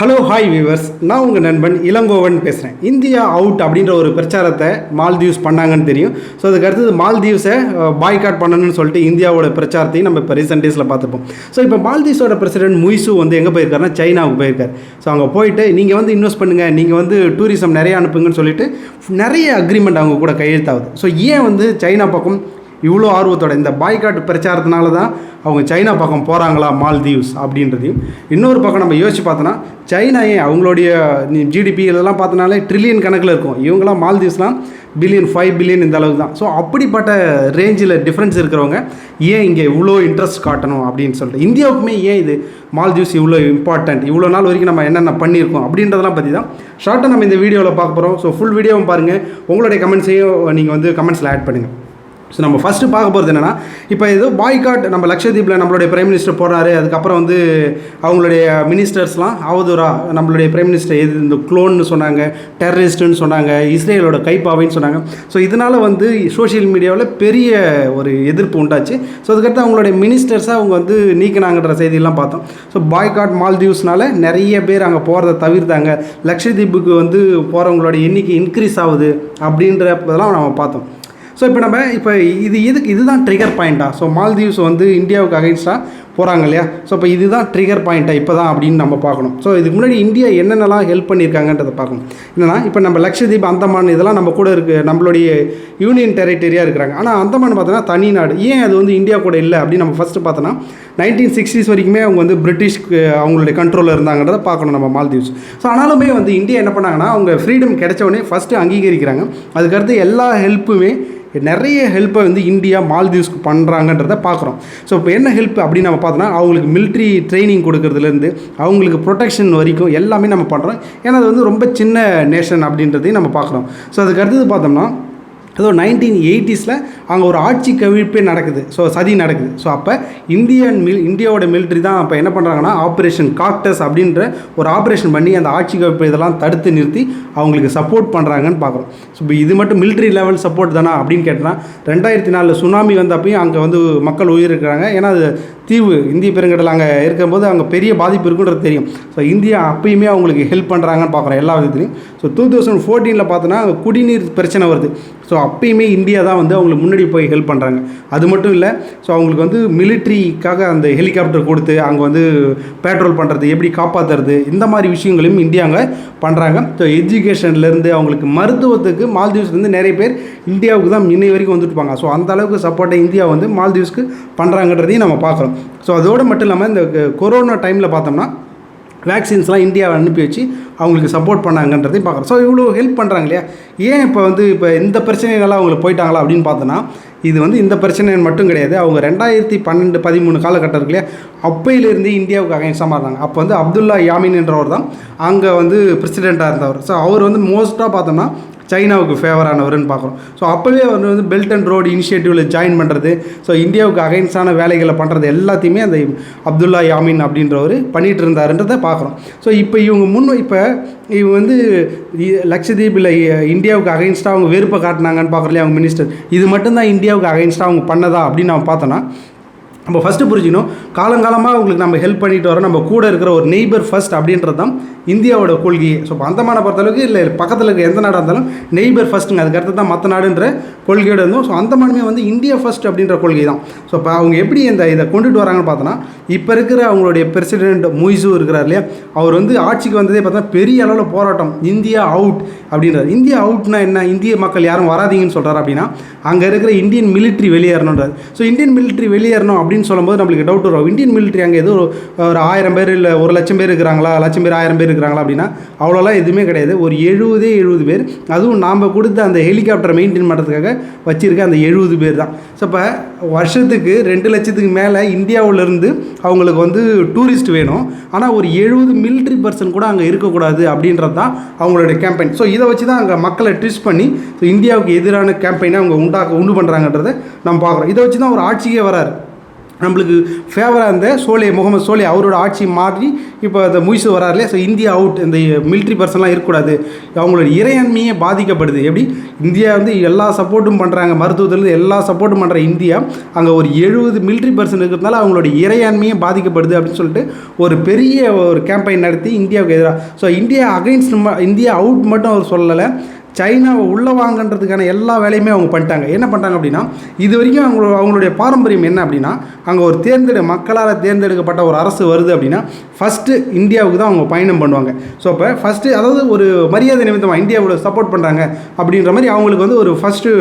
Hello hi viewers நான் உங்கள் நண்பன் இளங்கோவன் பேசுகிறேன் இந்தியா அவுட் அப்படின்ற ஒரு பிரச்சாரத்தை மால்தீவ்ஸ் பண்ணாங்கன்னு தெரியும். ஸோ அதுக்கு அடுத்தது மால்தீவ்ஸை பாய்காட் பண்ணணும்னு சொல்லிட்டு இந்தியாவோட பிரச்சாரத்தையும் நம்ம இப்போ ரீசெண்ட் டேஸில் பார்த்துப்போம். ஸோ இப்போ மால்தீவ்ஸோட பிரசிடென்ட் முய்சு வந்து எங்கே போயிருக்காருன்னா சைனாவுக்கு போயிருக்கார். ஸோ அங்கே போயிட்டு நீங்கள் வந்து இன்வெஸ்ட் பண்ணுங்கள் நீங்கள் வந்து டூரிசம் நிறைய அனுப்புங்கன்னு சொல்லிட்டு நிறைய அக்ரிமெண்ட் அவங்க கூட கையெழுத்தாகுது. ஸோ ஏன் வந்து சைனா பக்கம் இவ்வளோ ஆர்வத்தோட இந்த பாய்காட் பிரச்சாரத்தினால தான் அவங்க சைனா பக்கம் போகிறாங்களா மால்தீவ்ஸ் அப்படின்றதையும். இன்னொரு பக்கம் நம்ம யோசிச்சு பார்த்தோன்னா சைனா ஏன் அவங்களுடைய ஜிடிபி இதெல்லாம் பார்த்தனாலே ட்ரில்லியன் கணக்கில் இருக்கும். இவங்களாம் மால்தீவ்ஸ்லாம் பில்லியன் ஃபைவ் பில்லியன் இந்த அளவுக்கு தான் ஸோ அப்படிப்பட்ட ரேஞ்சில் டிஃப்ரென்ஸ் இருக்கிறவங்க ஏன் இங்கே இவ்வளோ இன்ட்ரெஸ்ட் காட்டணும் அப்படின்னு சொல்லிட்டு. இந்தியாவுக்குமே ஏன் இது மால்தீவ்ஸ் இவ்வளோ இம்பார்ட்டன்ட் இவ்வளோ நாள் வரைக்கும் நம்ம என்னென்ன பண்ணியிருக்கோம் அப்படின்றதெல்லாம் பற்றி தான் ஷார்ட்டாக நம்ம இந்த வீடியோவில் பார்க்க போகிறோம் ஸோ ஃபுல் வீடியோவும் பாருங்கள் உங்களுடைய கமெண்ட்ஸையும் நீங்கள் வந்து கமெண்ட்ஸில் ஆட் பண்ணுங்கள் ஸோ நம்ம ஃபஸ்ட்டு பார்க்க போகிறது என்னென்னா இப்போ ஏதோ பாய்காட் நம்ம லட்சதீப்பில் நம்மளுடைய பிரைம் மினிஸ்டர் போகிறாரு அதுக்கப்புறம் வந்து அவங்களுடைய மினிஸ்டர்ஸ்லாம் அவதூறா நம்மளுடைய பிரைம் மினிஸ்டர் எது இந்த குளோன்னு சொன்னாங்க டெரரிஸ்ட்டுன்னு சொன்னாங்க இஸ்ரேலோட கைப்பாவைன்னு சொன்னாங்க. ஸோ இதனால் வந்து சோஷியல் மீடியாவில் பெரிய ஒரு எதிர்ப்பு உண்டாச்சு. ஸோ அதுக்கடுத்து அவங்களுடைய மினிஸ்டர்ஸை அவங்க வந்து நீக்கினாங்கன்ற செய்தியெல்லாம் பார்த்தோம். ஸோ பாய்காட் மால்தீவ்ஸ்னால நிறைய பேர் அங்கே போகிறத தவிர்த்தாங்க. லட்சதீப்புக்கு வந்து போகிறவங்களோட எண்ணிக்கை இன்க்ரீஸ் ஆகுது அப்படின்றதெல்லாம் நம்ம பார்த்தோம். ஸோ இப்போ நம்ம இப்போ இது இதுக்கு இதுதான் ட்ரிகர் பாயிண்ட்டா ஸோ மால்தீவ்ஸ் வந்து இந்தியாவுக்கு அகைன்ஸ்டாக போகிறாங்க இல்லையா? ஸோ இப்போ இதுதான் ட்ரிகர் பாயிண்ட்டா இப்போ தான் அப்படின்னு நம்ம பார்க்கணும். ஸோ இதுக்கு முன்னாடி இந்தியா என்னென்னலாம் ஹெல்ப் பண்ணியிருக்காங்கன்றதை பார்க்கணும். என்னென்னா இப்போ நம்ம லட்சதீப் அந்தமான் இதெல்லாம் நம்ம கூட இருக்குது நம்மளுடைய யூனியன் டெரிட்டரியாக இருக்கிறாங்க. ஆனால் அந்தமான் பார்த்தோன்னா தனி நாடு. ஏன் அது வந்து இந்தியா கூட இல்லை அப்படின்னு நம்ம ஃபஸ்ட்டு பார்த்தோன்னா நைன்டீன் சிக்ஸ்டீஸ் வரைக்குமே அவங்க வந்து பிரிட்டிஷ்க்கு அவங்களுடைய கண்ட்ரோலில் இருந்தாங்கன்றதை பார்க்கணும் நம்ம மால்தீவ்ஸ். ஸோ ஆனாலுமே வந்து இந்தியா என்ன பண்ணாங்கன்னா அவங்க ஃப்ரீடம் கிடைச்ச உடனே ஃபஸ்ட்டு அங்கீகரிக்கிறாங்க. அதுக்கடுத்து எல்லா ஹெல்ப்புமே நிறைய ஹெல்ப்பை வந்து இந்தியா மால்தீவ்ஸ்க்கு பண்ணுறாங்கன்றத பார்க்குறோம் ஸோ இப்போ என்ன ஹெல்ப் அப்படின்னு நம்ம பார்த்தோன்னா அவங்களுக்கு மிலிட்ரி ட்ரைனிங் கொடுக்கறதுலேருந்து அவங்களுக்கு ப்ரொடெக்ஷன் வரைக்கும் எல்லாமே நம்ம பண்ணுறோம் ஏன்னா அது வந்து ரொம்ப சின்ன நேஷன் அப்படின்றதையும் நம்ம பார்க்குறோம் ஸோ அதுக்கு அடுத்தது பார்த்தோம்னா ஏதோ நைன்டீன் எயிட்டிஸில் அங்கே ஒரு ஆட்சி கவிழ்ப்பே நடக்குது. ஸோ சதி நடக்குது. ஸோ அப்போ இந்தியன் மில் இந்தியாவோட மிலிட்ரி தான் அப்போ என்ன பண்ணுறாங்கன்னா ஆப்ரேஷன் காக்டஸ் அப்படின்ற ஒரு ஆப்ரேஷன் பண்ணி அந்த ஆட்சி கவிழ்ப்பு இதெல்லாம் தடுத்து நிறுத்தி அவங்களுக்கு சப்போர்ட் பண்ணுறாங்கன்னு பார்க்குறோம். ஸோ இப்போ இது மட்டும் மிலிட்ரி லெவல் சப்போர்ட் தானா அப்படின்னு கேட்டால் ரெண்டாயிரத்தி நாலில் சுனாமி வந்தப்பையும் அங்கே வந்து மக்கள் உயிரிழக்கிறாங்க ஏன்னா அது தீவு இந்திய பெருங்கடல் அங்கே இருக்கும்போது அங்கே பெரிய பாதிப்பு இருக்குன்றது தெரியும். ஸோ இந்தியா அப்பயுமே அவங்களுக்கு ஹெல்ப் பண்ணுறாங்கன்னு பார்க்குறோம் எல்லா விதத்துலையும். ஸோ டூ தௌசண்ட் ஃபோர்டீனில் பார்த்தோன்னா அங்கே குடிநீர் பிரச்சனை வருது. ஸோ அப்பயுமே இந்தியா தான் வந்து அவங்களுக்கு முன்னாடி போய் ஹெல்ப் பண்ணுறாங்க அது மட்டும் இல்லை ஸோ அவங்களுக்கு வந்து மிலிட்ரிக்காக அந்த ஹெலிகாப்டர் கொடுத்து அங்கே வந்து பேட்ரோல் பண்ணுறது எப்படி காப்பாற்றுறது இந்த மாதிரி விஷயங்களையும் இந்தியா அங்கே பண்ணுறாங்க ஸோ எஜுகேஷன்லேருந்து அவங்களுக்கு மருத்துவத்துக்கு மால்தீவ்ஸ்லேருந்து நிறைய பேர் இந்தியாவுக்கு தான் இன்னை வரைக்கும் வந்துட்டுப்பாங்க ஸோ அந்த அளவுக்கு சப்போர்ட்டை இந்தியா வந்து மால்தீவ்ஸ்க்கு பண்ணுறாங்கன்றதையும் நம்ம பார்க்குறோம். ஸோ அதோடு மட்டும் இல்லாமல் இந்த கொரோனா டைமில் பார்த்தோம்னா வேக்சின்ஸ்லாம் இந்தியாவை அனுப்பி வச்சு அவங்களுக்கு சப்போர்ட் பண்ணாங்கன்றதையும் பார்க்குறோம். ஸோ இவ்வளோ ஹெல்ப் பண்ணுறாங்க இல்லையா? ஏன் இப்போ வந்து இப்போ இந்த பிரச்சனைகளாக அவங்களுக்கு போயிட்டாங்களா அப்படின்னு பார்த்தோன்னா இது வந்து இந்த பிரச்சனை மட்டும் கிடையாது. அவங்க ரெண்டாயிரத்தி பன்னெண்டு பதிமூணு காலகட்டம் இருக்கு இல்லையா? அப்பையிலேருந்து இந்தியாவுக்கு அகைன்ஸ்டாக மாறினாங்க. அப்போ வந்து அப்துல்லா யாமின் என்றவர் தான் அங்கே வந்து பிரசிடெண்ட்டாக இருந்தவர். ஸோ அவர் வந்து மோஸ்ட்டாக பார்த்தோம்னா சைனாவுக்கு ஃபேவரானவர்னு பார்க்குறோம். ஸோ அப்போவே அவர் வந்து பெல்ட் அண்ட் ரோடு இனிஷியேட்டிவில் ஜாயின் பண்ணுறது ஸோ இந்தியாவுக்கு அகைன்ஸ்டான வேலைகளை பண்ணுறது எல்லாத்தையுமே அந்த அப்துல்லா யாமின் அப்படின்றவர் பண்ணிகிட்டு இருந்தாருன்றதை பார்க்குறோம். ஸோ இப்போ இவங்க முன் இப்போ இவங்க வந்து லட்சதீபில் இந்தியாவுக்கு அகைன்ஸ்டாக அவங்க வெறுப்பை காட்டினாங்கன்னு பார்க்குறலையே அவங்க மினிஸ்டர் இது மட்டும்தான் இந்தியாவுக்கு அகைன்ஸ்டாக அவங்க பண்ணதா அப்படின்னு நம்ம பார்த்தோன்னா நம்ம ஃபஸ்ட்டு புரிஞ்சுக்கணும். காலங்காலமாக அவங்களுக்கு நம்ம ஹெல்ப் பண்ணிட்டு வரோம். நம்ம கூட இருக்கிற ஒரு நெய்பர் ஃபஸ்ட் அப்படின்றது தான் இந்தியாவோட கொள்கையை ஸோ இப்போ அந்தமான பொறுத்தளவுக்கு இல்லை பக்கத்தில் இருக்க எந்த நாடாக இருந்தாலும் நெய்பர் ஃபஸ்ட்டுங்க அதுக்கடுத்து தான் மற்ற நாடுன்ற கொள்கையோடு இருந்தோம். ஸோ அந்தமானமே வந்து இந்தியா ஃபர்ஸ்ட் அப்படின்ற கொள்கை தான். ஸோ இப்போ அவங்க எப்படி இந்த இதை கொண்டுட்டு வராங்கன்னு பார்த்தோன்னா இப்போ இருக்கிற அவங்களுடைய பிரசிடென்ட் முய்சு இருக்கிறார் இல்லையா? அவர் வந்து ஆட்சிக்கு வந்ததே பார்த்தா பெரிய அளவில் போராட்டம். இந்தியா அவுட் அப்படின்றார். இந்தியா அவுட்னா என்ன? இந்திய மக்கள் யாரும் வராதீங்கன்னு சொல்கிறார் அப்படின்னா அங்கே இருக்கிற இந்தியன் மிலிட்ரி வெளியேறணுன்றார் ஸோ இந்தியன் மிலிட்ரி வெளியேறணும் அப்படின்னு சொல்லும்போது நம்மளுக்கு டவுட் வரும். இந்தியன் மிலிட்ரி அங்கே ஏதோ ஒரு ஆயிரம் பேர் இல்லை ஒரு லட்சம் பேர் இருக்கிறாங்களா லட்சம் பேர் ஆயிரம் பேர் இருக்கிறாங்களா அப்படின்னா அவ்வளோலாம் எதுவுமே கிடையாது. ஒரு எழுபதே எழுபது பேர். அதுவும் நாம் கொடுத்த அந்த ஹெலிகாப்டரை மெயின்டைன் பண்ணுறதுக்காக வச்சுருக்க அந்த எழுபது பேர் தான். ஸோ இப்போ வருஷத்துக்கு ரெண்டு லட்சத்துக்கு மேலே இந்தியாவிலேருந்து அவங்களுக்கு வந்து டூரிஸ்ட் வேணும். ஆனால் ஒரு எழுபது மிலிட்ரி பர்சன் கூட அங்கே இருக்கக்கூடாது அப்படின்றது தான் அவங்களுடைய கேம்பெயின் ஸோ இதை வச்சு தான் அங்கே மக்களை ட்விஸ்ட் பண்ணி ஸோ இந்தியாவுக்கு எதிரான கேம்பெயினை அவங்க உண்டாக உண்டு பண்ணுறாங்கன்றதை நம்ம பார்க்குறோம். இதை வச்சு தான் ஒரு ஆட்சிக்கே வராரு. நம்மளுக்கு ஃபேவராக இருந்த சோலே முகமது சோலே அவரோட ஆட்சி மாறி இப்போ அந்த முயசு வராரு இல்லையா ஸோ இந்தியா அவுட் இந்த மிலிட்ரி பர்சன்லாம் இருக்கக்கூடாது. அவங்களோட இறையாண்மையே பாதிக்கப்படுது. எப்படி? இந்தியா வந்து எல்லா சப்போர்ட்டும் பண்ணுறாங்க மருத்துவத்துலேருந்து எல்லா சப்போர்ட்டும் பண்ணுற இந்தியா அங்கே ஒரு எழுபது மிலிட்ரி பர்சன் இருக்கிறதுனால அவங்களோட இறையாண்மையே பாதிக்கப்படுது அப்படின்னு சொல்லிட்டு ஒரு பெரிய ஒரு கேம்பெயின் நடத்தி இந்தியாவுக்கு எதிராக so India against India out மட்டும் அவர் சொல்லலை. சைனாவை உள்ளே வாங்கன்றதுக்கான எல்லா வேலையுமே அவங்க பண்ணிட்டாங்க. என்ன பண்ணிட்டாங்க அப்படின்னா இது வரைக்கும் அவங்களோட அவங்களுடைய பாரம்பரியம் என்ன அப்படின்னா அங்கே ஒரு தேர்ந்தெடு மக்களால் தேர்ந்தெடுக்கப்பட்ட ஒரு அரசு வருது அப்படின்னா ஃபஸ்ட்டு இந்தியாவுக்கு தான் அவங்க பயணம் பண்ணுவாங்க. ஸோ இப்போ ஃபஸ்ட்டு அதாவது ஒரு மரியாதை நிமித்தமாக இந்தியாவோட சப்போர்ட் பண்ணுறாங்க அப்படின்ற மாதிரி அவங்களுக்கு வந்து ஒரு ஃபஸ்ட்டு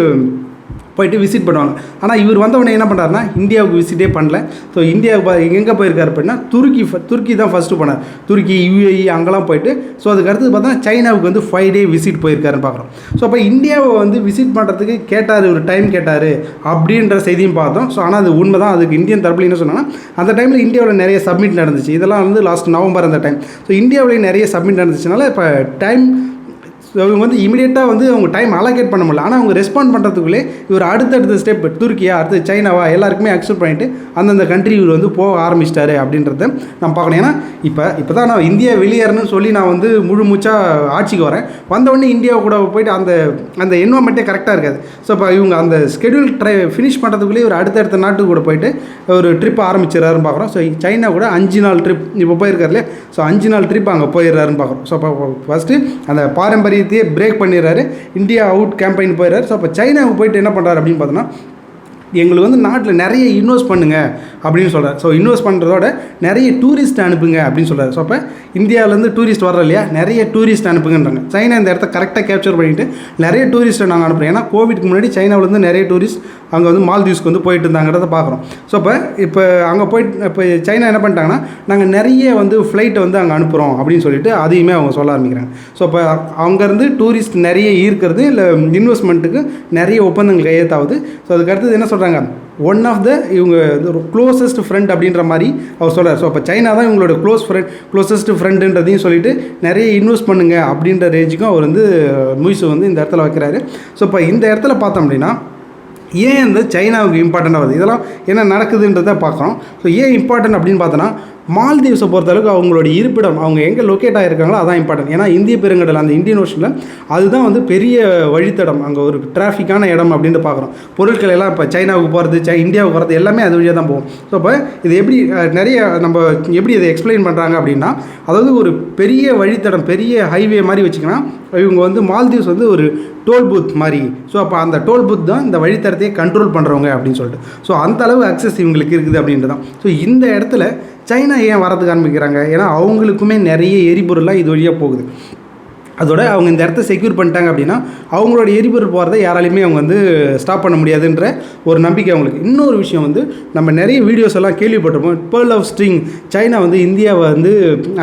போயிட்டு விசிட் பண்ணுவாங்க. ஆனால் இவர் வந்தவொடனே என்ன பண்ணுறாருனா இந்தியாவுக்கு விசிட்டே பண்ணல. ஸோ இந்தியாவுக்கு எங்கே போயிருக்காரு அப்படின்னா துருக்கி துருக்கி தான் ஃபஸ்ட்டு போனார். துருக்கி யூஏஇ அங்கெல்லாம் போயிட்டு ஸோ அதுக்கு அடுத்தது பார்த்தா சைனாவுக்கு வந்து ஃபைவ் டே விசிட் போயிருக்காருன்னு பார்க்குறோம். ஸோ அப்போ இந்தியாவை வந்து விசிட் பண்ணுறதுக்கு கேட்டார் ஒரு டைம் கேட்டார் அப்படின்ற செய்தியும் பார்த்தோம். ஸோ ஆனால் அது உண்மை தான் அதுக்கு இந்தியன் தரப்பில் என்ன சொன்னால் அந்த டைமில் இந்தியாவில் நிறைய சப்மிட் நடந்துச்சு. இதெல்லாம் வந்து லாஸ்ட் நவம்பர் அந்த டைம் ஸோ இந்தியாவிலேயே நிறைய சப்மிட் நடந்துச்சுனால இப்போ டைம் ஸோ இவங்க வந்து இமீடியட்டாக வந்து அவங்க டைம் அலோகேட் பண்ண முடியல. ஆனால் அவங்க ரெஸ்பாண்ட் பண்ணுறதுக்குள்ளே இவர் அடுத்தடுத்த ஸ்டெப் துருக்கியா அடுத்து சைனாவா எல்லாருக்குமே அக்செப்ட் பண்ணிட்டு அந்தந்த கண்ட்ரி இவர் வந்து போக ஆரம்பிச்சிட்டாரு அப்படின்றத நான் பார்க்கணும். ஏன்னா இப்போ இப்போ தான் நான் இந்தியா வெளியேறணும்னு சொல்லி நான் வந்து முழு மூச்சாக ஆட்சிக்கு வரேன். வந்தவொடனே இந்தியா கூட போயிட்டு அந்த அந்த என்வரன்மெண்ட்டே கரெக்டாக இருக்காது. ஸோ இப்போ இவங்க அந்த ஸ்கெடியூல் ட்ரை ஃபினிஷ் பண்ணுறதுக்குள்ளேயே இவர் அடுத்தடுத்த நாட்டுக்கு கூட போயிட்டு ஒரு ட்ரிப் ஆரம்பிச்சிடறாருன்னு பார்க்குறோம். ஸோ சைனா கூட அஞ்சு நாள் ட்ரிப் இப்போ போயிருக்காரு இல்லையா? ஸோ அஞ்சு நாள் ட்ரிப் அங்கே போயிடுறாருன்னு பார்க்குறோம். ஸோ அப்போ ஃபஸ்ட்டு அந்த பிரேக் பண்ணிடுறாரு. இந்தியா அவுட் கேம்பெயின் போயிடுறாரு. ஸோ அப்போ சைனாவுக்கு போயிட்டு என்ன பண்ணுறாரு அப்படின்னு பார்த்தோன்னா எங்களுக்கு வந்து நாட்டில் நிறைய இன்வெஸ்ட் பண்ணுங்க அப்படின்னு சொல்கிறார் ஸோ இன்வெஸ்ட் பண்ணுறதோட நிறைய டூரிஸ்ட் அனுப்புங்க அப்படின்னு சொல்கிறார் ஸோ அப்போ இந்தியாவிலேருந்து டூரிஸ்ட் வர்ற இல்லையா? நிறைய டூரிஸ்ட் அனுப்புங்கன்றாங்க. சைனா இந்த இடத்த கரெக்டாக கேப்சர் பண்ணிட்டு நிறைய டூரிஸ்ட்டை நாங்கள் அனுப்புகிறோம் ஏன்னா கோவிட்க்கு முன்னாடி சைனாவிலேருந்து நிறைய டூரிஸ்ட் அங்கே வந்து மால்தீவ்ஸ்க்கு வந்து போயிட்டு இருந்தாங்கிறத பார்க்குறோம். ஸோ இப்போ இப்போ அங்கே போயிட்டு இப்போ சைனா என்ன பண்ணிட்டாங்கன்னா நாங்கள் நிறைய வந்து ஃப்ளைட்டை வந்து அங்கே அனுப்புகிறோம் அப்படின்னு சொல்லிட்டு அதையுமே அவங்க சொல்ல ஆரம்பிக்கிறாங்க. ஸோ இப்போ அங்கேருந்து டூரிஸ்ட் நிறைய ஈர்க்கிறது இல்லை இன்வெஸ்ட்மெண்ட்டுக்கு நிறைய ஒப்பந்தங்கள் கையெழுத்தாகுது ஸோ அதுக்கடுத்தது என்ன சொல்கிறாங்க ஒன் ஆஃப் த இவங்க ஒரு க்ளோசஸ்ட் ஃப்ரெண்ட் அப்படின்ற மாதிரி அவர் சொல்கிறார் ஸோ அப்போ சைனா தான் இவங்களோட க்ளோஸ் ஃப்ரெண்ட் க்ளோசஸ்ட் ஃப்ரெண்டுன்றதையும் சொல்லிட்டு நிறைய இன்வெஸ்ட் பண்ணுங்க அப்படின்ற ரேஞ்சுக்கும் அவர் வந்து முயசு வந்து இந்த இடத்துல வைக்கிறாரு. ஸோ இப்போ இந்த இடத்துல பார்த்தோம் அப்படின்னா ஏன் இந்த சைனாவுக்கு இம்பார்ட்டൻ്ட் ஆகுது இதெல்லாம் என்ன நடக்குதுன்றதை பார்க்குறோம். ஸோ ஏன் இம்பார்ட்டன்ட் அப்படின்னு பார்த்தோன்னா மால்தீவ்ஸை பொறுத்தளவுக்கு அவங்களோட இருப்பிடம் அவங்க எங்கே லொக்கேட் ஆகிருக்காங்களோ அதான் இம்பார்ட்டன்ட் ஏன்னா இந்திய பெருங்கடல் அந்த இந்தியன் ஓஷனில் அதுதான் வந்து பெரிய வழித்தடம். அங்கே ஒரு டிராஃபிக்கான இடம் அப்படின்னு பார்க்குறோம். பொருட்கள் எல்லாம் இப்போ சைனாவுக்கு போகிறது சை இந்தியாவுக்கு போகிறது எல்லாமே அது வழியாக தான் போகும். ஸோ இப்போ இது எப்படி நிறைய நம்ம எப்படி இதை எக்ஸ்பிளைன் பண்ணுறாங்க அப்படின்னா அதாவது ஒரு பெரிய வழித்தடம் பெரிய ஹைவே மாதிரி வச்சுக்கினா இவங்க வந்து மால்தீவ்ஸ் வந்து ஒரு டோல் பூத் மாதிரி. ஸோ அப்போ அந்த டோல் பூத் தான் இந்த வழித்தடத்தையே கண்ட்ரோல் பண்ணுறவங்க அப்படின்னு சொல்லிட்டு. ஸோ அந்த அளவு அக்சஸ் இவங்களுக்கு இருக்குது அப்படின்றது தான் ஸோ இந்த இடத்துல சைனா ஏன் வரதுக்கு ஆரம்பிக்கிறாங்க? ஏன்னா அவங்களுக்குமே நிறைய எரிபொருள்லாம் இது வழியாக போகுது. அதோட அவங்க இந்த இடத்த செக்யூர் பண்ணிட்டாங்க அப்படின்னா அவங்களோட எரிபொருள் போகிறத யாராலையுமே அவங்க வந்து ஸ்டாப் பண்ண முடியாதுன்ற ஒரு நம்பிக்கை அவங்களுக்கு. இன்னொரு விஷயம் வந்து நம்ம நிறைய வீடியோஸ் எல்லாம் கேள்விப்பட்டிருப்போம். பேர்ல் ஆஃப் ஸ்ட்ரிங் சைனா வந்து இந்தியாவை வந்து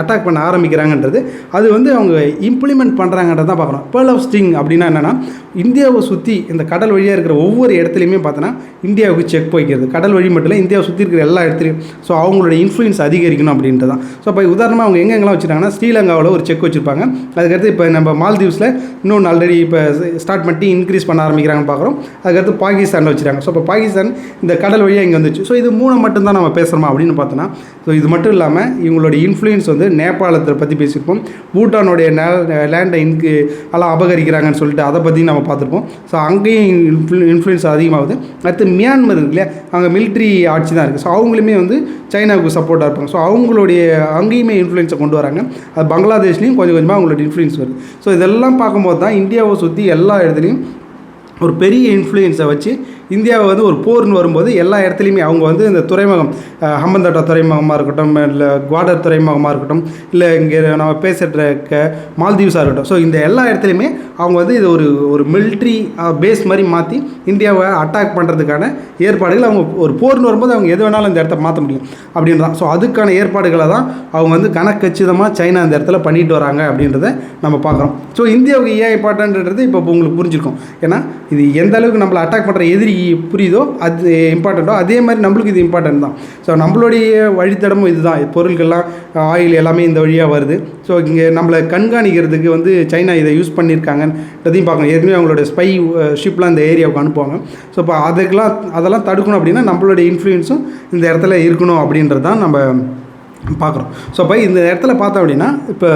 அட்டாக் பண்ண ஆரம்பிக்கிறாங்கன்றது. அது வந்து அவங்க இம்ப்ளிமெண்ட் பண்ணுறாங்கன்றத தான் பார்க்கணும். பேர்ல் ஆஃப் ஸ்ட்ரிங் அப்படின்னா என்னென்னா இந்தியாவை சுற்றி இந்த கடல் வழியாக இருக்கிற ஒவ்வொரு இடத்துலையுமே பார்த்தோன்னா இந்தியாவுக்கு செக் வைக்கிறது கடல் வழி மட்டும் இல்லை இந்தியாவை சுற்றி இருக்கிற எல்லா இடத்துலையும். ஸோ அவங்களோட இன்ஃப்ளூயன்ஸ் அதிகரிக்கணும் அப்படின்றது தான். ஸோ இப்போ உதாரணமாக அவங்க எங்கெங்கெல்லாம் வச்சுருக்காங்கன்னா ஸ்ரீலங்காவில் ஒரு செக் வச்சுருப்பாங்க. அதுக்கடுத்து இப்போ நம்ம மால்தீவ்ஸில் இன்னொன்று ஆல்ரெடி இப்போ ஸ்டார்ட் பண்ணி இன்க்ரீஸ் பண்ண ஆரம்பிக்கிறாங்கன்னு பார்க்குறோம். அதுக்கடுத்து பாகிஸ்தானில் வச்சுருக்காங்க ஸோ இப்போ பாகிஸ்தான் இந்த கடல் வழியாக இங்கே வந்துச்சு. ஸோ இது மூணு மட்டும்தான் நம்ம பேசுகிறோமா அப்படின்னு பார்த்தோன்னா ஸோ இது மட்டும் இல்லாமல் இவங்களுடைய இன்ஃப்ளூயன்ஸ் வந்து நேபாளத்தை பற்றி பேசியிருப்போம். பூட்டானுடைய லேண்டை இன்கு எல்லாம் அபகரிக்கிறாங்கன்னு சொல்லிட்டு அதை பற்றி நம்ம பார்த்துருப்போம். ஸோ அங்கேயும் இன்ஃப்ளூயன்ஸ் அதிகமாகுது. அடுத்து மியான்மர் இருக்கு இல்லையா? அங்கே மிலிட்ரி ஆட்சி தான் இருக்குது ஸோ அவங்களுமே வந்து சைனாவுக்கு சப்போர்ட்டாக இருப்பாங்க. ஸோ அவங்களுடைய அங்கேயுமே இன்ஃப்ளூயன்ஸை கொண்டு வராங்க. அது பங்களாதேஷ்லேயும் கொஞ்சம் கொஞ்சமாக அவங்களோட இன்ஃப்ளூயன்ஸ் வருது. ஸோ இதெல்லாம் பார்க்கும்போது தான் இந்தியாவை சுற்றி எல்லா இடத்துலையும் ஒரு பெரிய இன்ஃப்ளூயன்ஸை வச்சு இந்தியாவை வந்து ஒரு போர்னு வரும்போது எல்லா இடத்துலையுமே அவங்க வந்து இந்த துறைமுகம் ஹம்பந்தோட்டா துறைமுகமாக இருக்கட்டும் இல்லை குவாடர் துறைமுகமாக இருக்கட்டும் இல்லை இங்கே நம்ம பேசுகிற க மால்தீவ்ஸாக இருக்கட்டும். ஸோ இந்த எல்லா இடத்துலையுமே அவங்க வந்து இது ஒரு ஒரு மிலிட்ரி பேஸ் மாதிரி மாற்றி இந்தியாவை அட்டாக் பண்ணுறதுக்கான ஏற்பாடுகள் அவங்க ஒரு போர்னு வரும்போது அவங்க எது வேணாலும் இந்த இடத்த மாற்ற முடியும் அப்படின்றதான் ஸோ அதுக்கான ஏற்பாடுகளை தான் அவங்க வந்து கணக்கச்சிதமாக சைனா அந்த இடத்துல பண்ணிட்டு வராங்க அப்படின்றத நம்ம பார்க்குறோம். ஸோ இந்தியாவுக்கு ஏன் இம்பார்ட்டன்ட்ன்றது இப்போ உங்களுக்கு புரிஞ்சிருக்கும். ஏன்னா இது எந்த அளவுக்கு நம்மளை அட்டாக் பண்ணுற எதிரி புரியுதோ அது இம்பார்ட்டண்ட்டோ அதே மாதிரி நம்மளுக்கு இது இம்பார்ட்டன்ட் தான். ஸோ நம்மளுடைய வழித்தடமும் இதுதான். பொருட்கள்லாம் ஆயில் எல்லாமே இந்த வழியாக வருது. ஸோ இங்கே நம்மளை கண்காணிக்கிறதுக்கு வந்து சைனா இதை யூஸ் பண்ணியிருக்காங்கன்றதையும் பார்க்கணும். ஏற்கனவே அவங்களோட ஸ்பை ஷிப்லாம் uh, இந்த ஏரியாவுக்கு அனுப்புவாங்க. ஸோ இப்போ அதுக்கெல்லாம் அதெல்லாம் தடுக்கணும் அப்படின்னா நம்மளுடைய இன்ஃப்ளூயன்ஸும் இந்த இடத்துல இருக்கணும் அப்படின்றது தான் நம்ம பார்க்குறோம். ஸோ அப்போ இந்த இடத்துல பார்த்தோம் அப்படின்னா இப்போ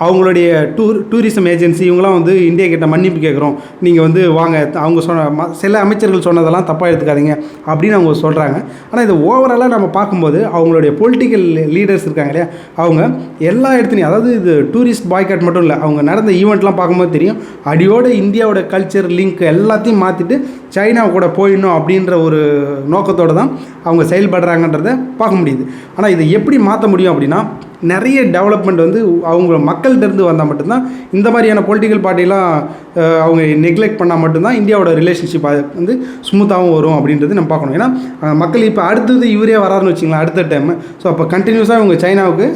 அவங்களுடைய டூர் டூரிசம் ஏஜென்சி இவங்களாம் வந்து இந்தியா கிட்ட மன்னிப்பு கேட்குறோம். நீங்கள் வந்து வாங்க அவங்க சொன்ன ம- சில அமைச்சர்கள் சொன்னதெல்லாம் தப்பாக எடுத்துக்காதீங்க அப்படின்னு அவங்க சொல்கிறாங்க ஆனால் இது ஓவராலாக நம்ம பார்க்கும்போது அவங்களுடைய பொலிட்டிக்கல் லீடர்ஸ் இருக்காங்க இல்லையா? அவங்க எல்லா இடத்துலையும் அதாவது இது டூரிஸ்ட் பாய்காட் மட்டும் இல்லை அவங்க நடந்த ஈவெண்ட்லாம் பார்க்கும்போது தெரியும். அடியோட இந்தியாவோட கல்ச்சர் லிங்க் எல்லாத்தையும் மாற்றிட்டு சைனா கூட போயிடணும் அப்படின்ற ஒரு நோக்கத்தோடு தான் அவங்க செயல்படுறாங்கன்றத பார்க்க முடியுது. ஆனால் இதை எப்படி மாற்ற முடியும் அப்படின்னா நிறைய டெவலப்மெண்ட் வந்து அவங்க மக்கள்கிட்டருந்து வந்தால் மட்டும்தான் இந்த மாதிரியான பொலிட்டிக்கல் பார்ட்டிலாம் அவங்க நெக்லெக்ட் பண்ணால் மட்டும்தான் இந்தியாவோட ரிலேஷன்ஷிப் வந்து ஸ்மூத்தாகவும் வரும் அப்படின்றது நம்ம பார்க்கணும். ஏன்னா மக்கள் இப்போ அடுத்தது இவரே வராருன்னு வச்சிங்களேன் அடுத்த டைம் ஸோ அப்போ கண்டினியூஸாக இவங்க சைனாவுக்கு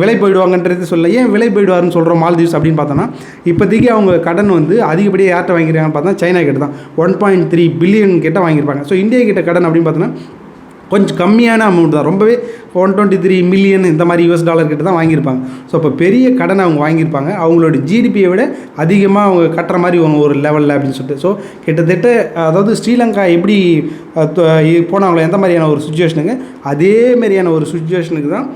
விலை போயிடுவாங்கன்றது சொல்ல ஏன் விலை போயிடுவாருன்னு சொல்கிறோம் மால்தீவ்ஸ் அப்படின்னு பார்த்தோன்னா இப்போதைக்கு அவங்க கடன் வந்து அதிகப்படியாக யார்கிட்ட வாங்கியிருக்காங்கன்னு பார்த்தா சைனா கிட்ட தான். ஒன் பாயிண்ட் த்ரீ பில்லியன் கிட்ட வாங்கியிருப்பாங்க. ஸோ இந்தியா கிட்ட கடன் அப்படின்னு பார்த்தோன்னா கொஞ்சம் கம்மியான அமௌண்ட் தான். ரொம்பவே ஒன் டுவெண்ட்டி த்ரீ மில்லியன் இந்த மாதிரி யூஎஸ் டாலர் கிட்ட தான் வாங்கியிருப்பாங்க. ஸோ இப்போ பெரிய கடனை அவங்க வாங்கியிருப்பாங்க. அவங்களோட ஜிடிபியை விட அதிகமாக அவங்க கட்டுற மாதிரி அவங்க ஒரு லெவலில் அப்படின்னு சொல்லிட்டு. ஸோ கிட்டத்தட்ட அதாவது ஸ்ரீலங்கா எப்படி போனாங்களோ எந்த மாதிரியான ஒரு சுச்சுவேஷனுக்கு அதே மாதிரியான ஒரு சுச்சுவேஷனுக்கு தான்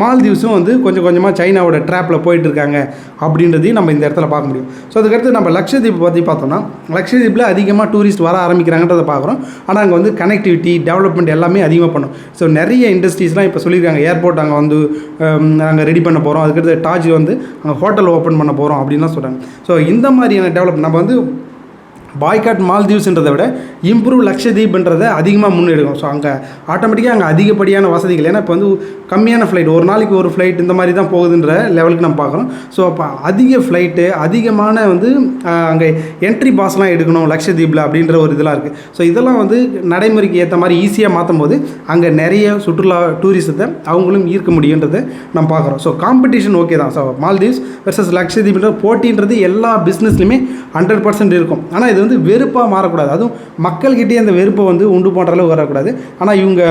மால்தீவ்ஸும் வந்து கொஞ்சம் கொஞ்சமாக சைனாவோட ட்ராப்பில் போயிட்டுருக்காங்க அப்படின்றதையும் நம்ம இந்த இடத்துல பார்க்க முடியும். ஸோ அதுக்கடுத்து நம்ம லட்சத்தீப் பற்றி பார்த்தோம்னா லட்சத்தீப்பில் அதிகமாக டூரிஸ்ட் வர ஆரம்பிக்கிறாங்கன்றதை பார்க்குறோம். ஆனால் அங்கே வந்து கனெக்டிவிட்டி டெவலப்மெண்ட் எல்லாமே அதிகமாக பண்ணும். ஸோ நிறைய இண்டஸ்ட்ரீஸ்லாம் இப்போ சொல்லியிருக்காங்க. ஏர்போர்ட் அங்கே வந்து நாங்கள் ரெடி பண்ண போகிறோம் அதுக்கடுத்து டாஜ் வந்து அங்கே ஹோட்டல் ஓப்பன் பண்ண போகிறோம் அப்படின்லாம் சொல்கிறாங்க ஸோ இந்த மாதிரியான டெவலப் நம்ம வந்து பாய்காட் மால்தீவ்ஸ்ன்றதை விட இம்ப்ரூவ் லக்ஷதீப்ன்றதை அதிகமாக முன்னெடுக்கும் ஸோ அங்கே ஆட்டோமேட்டிக்காக அங்கே அதிகப்படியான வசதிகள். ஏன்னா இப்போ வந்து கம்மியான ஃப்ளைட் ஒரு நாளைக்கு ஒரு ஃப்ளைட் இந்த மாதிரி தான் போகுதுன்ற லெவலுக்கு நம்ம பார்க்குறோம் ஸோ அப்போ அதிக ஃப்ளைட்டு அதிகமான வந்து அங்கே என்ட்ரி பாஸ்லாம் எடுக்கணும் லக்ஷதீப்பில் அப்படின்ற ஒரு இதெல்லாம் இருக்குது ஸோ இதெல்லாம் வந்து நடைமுறைக்கு ஏற்ற மாதிரி ஈஸியாக மாற்றும் போது அங்கே நிறைய சுற்றுலா டூரிசத்தை அவங்களும் ஈர்க்க முடியுன்றதை நம்ம பார்க்குறோம். ஸோ காம்படிஷன் ஓகே தான். ஸோ மால்தீவ்ஸ் வெர்சஸ் லக்ஷதீப்ன்ற போட்டின்றது எல்லா பிஸ்னஸ்லையுமே ஹண்ட்ரட் பர்சன்ட் இருக்கும். ஆனால் இது வந்து வெறுப்பாக மாறக்கூடாது. அதுவும் மக்கள்கிட்டே அந்த வெறுப்பை வந்து உண்டு போன்ற அளவுக்கு வரக்கூடாது. ஆனால் இவங்க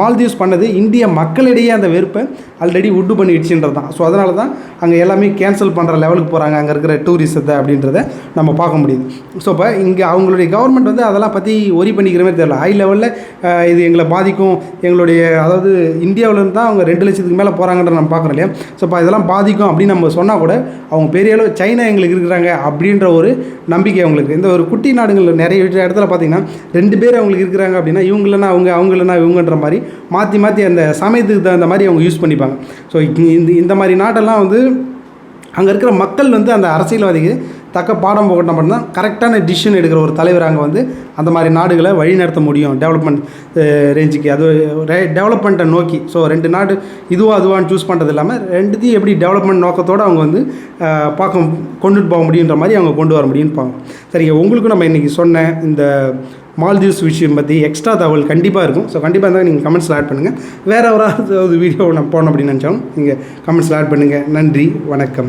மால்தீவ்ஸ் பண்ணது இந்திய மக்களிடையே அந்த வெறுப்பை ஆல்ரெடி உட்டு பண்ணிடுச்சுன்றது தான். ஸோ அதனால தான் அங்கே எல்லாமே கேன்சல் பண்ணுற லெவலுக்கு போகிறாங்க அங்கே இருக்கிற டூரிசத்தை அப்படின்றத நம்ம பார்க்க முடியுது. ஸோ இப்போ இங்கே அவங்களுடைய கவர்மெண்ட் வந்து அதெல்லாம் பற்றி ஒரி பண்ணிக்கிற மாதிரி தெரியல. ஹை லெவலில் இது எங்களை பாதிக்கும். எங்களுடைய அதாவது இந்தியாவிலேருந்து தான் அவங்க ரெண்டு லட்சத்துக்கு மேலே போகிறாங்கன்ற நம்ம பார்க்குறோம் இல்லையா? ஸோ இப்போ இதெல்லாம் பாதிக்கும் அப்படின்னு நம்ம சொன்னால் கூட அவங்க பெரிய அளவு சைனா எங்களுக்கு இருக்கிறாங்க அப்படின்ற ஒரு நம்பிக்கை அவங்களுக்கு. இந்த ஒரு குட்டி நாடுகளில் நிறைய இடத்துல பார்த்தீங்கன்னா ரெண்டு பேர் அவங்களுக்கு இருக்கிறாங்க அப்படின்னா இவங்க இல்லைன்னா அவங்க அவங்க இல்லைன்னா இவங்கன்ற மாதிரி மாற்றி மாற்றி அந்த சமயத்துக்கு தகுந்த மாதிரி அவங்க யூஸ் பண்ணிப்பாங்க. ஸோ இந்த இந்த மாதிரி நாட்டெல்லாம் வந்து அங்கே இருக்கிற மக்கள் வந்து அந்த அரசியல்வாதிக்கு தக்க பாடம் போகட்டும் மட்டும்தான் கரெக்டான டிசிஷன் எடுக்கிற ஒரு தலைவர் அங்கே வந்து அந்த மாதிரி நாடுகளை வழிநடத்த முடியும். டெவலப்மெண்ட் ரேஞ்சுக்கு அது டெவலப்மெண்ட்டை நோக்கி. ஸோ ரெண்டு நாடு இதுவா அதுவான்னு சூஸ் பண்ணுறது இல்லாமல் ரெண்டுத்தையும் எப்படி டெவலப்மெண்ட் நோக்கத்தோடு அவங்க வந்து பார்க்க கொண்டுட்டு போக முடியுன்ற மாதிரி அவங்க கொண்டு வர முடியும்னு பாங்க சரிங்க உங்களுக்கும் நம்ம இன்றைக்கி சொன்ன இந்த மால்தீவ்ஸ் விஷயம் பற்றி எக்ஸ்ட்ரா தகவல் கண்டிப்பாக இருக்கும். ஸோ கண்டிப்பாக இருந்தால் நீங்கள் கமெண்ட்ஸில் ஆட் பண்ணுங்கள் வேறு ஒரு வீடியோ நான் போனோம் அப்படின்னு நினச்சாலும் நீங்கள் கமெண்ட்ஸில் ஆட் பண்ணுங்கள் நன்றி. வணக்கம்.